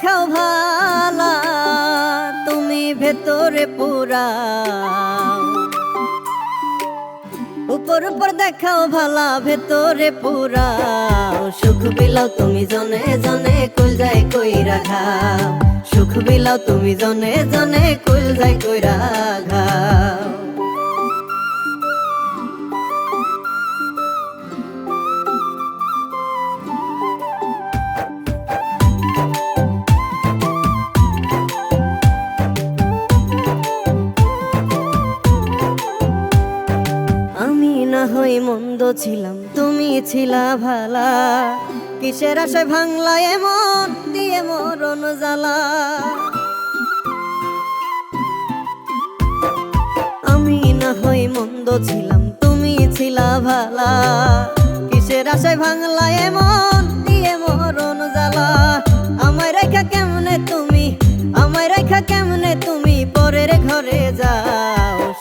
দেখাও ভালা, তুমি ভেতরে পুরা উপর উপর দেখাও ভালা, ভেতরে পুরা সুখ বিলাও তুমি জনে জনে, কুল যাই কইরা ঘাও সুখ বিলাও তুমি জনে জনে, কুল যাই কইরা ঘাও হই মন্দ ছিলাম, তুমি ছিলা ভালা। কিসের আশায় ভাঙলা এমন দিয়ে মরণ জ্বালা। আমি না হই মন্দ ছিলাম, তুমি ছিলা ভালা। কিসের আশায় ভাঙলা এমন দিয়ে মরণ জ্বালা। আমায় রেখা কেমনে তুমি, আমায় রেখা কেমনে তুমি, পরের ঘরে যাও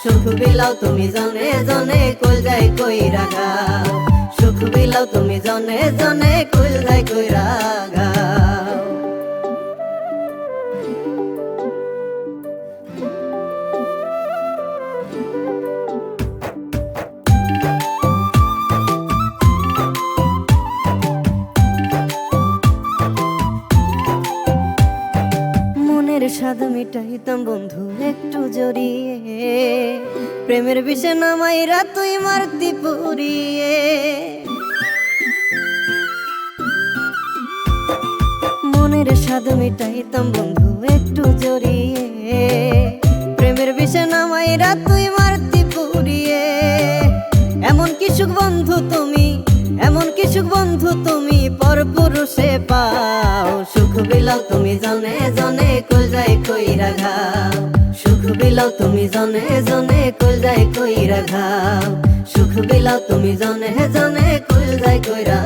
সুখ বিলাও তুমি জনে জনে কুল যাই কই রাগা সুখ বিলাও তুমি জনে জনে কুল যাই কই গাও স্বাদ মিটাইতাম বন্ধু, একটু জড়িয়ে। প্রেমের বিষে নামাইরা তুই মারতি পুরিয়ে। মনের স্বাদ মিটাইতাম বন্ধু, একটু জড়িয়ে। প্রেমের বিষে নামাইরা তুই মারতি পুরিয়ে। এমন কিছু বন্ধু তুমি, এমন কিছু বন্ধু তুমি পর পুরুষে পাও সুখ বিলাও তুমি জনে। ঘাও সুখ বিলাও তুমি জনে জনে কল যায় কইরা ঘাও সুখ বিলাও তুমি জনে জনে যায় যাই কইরা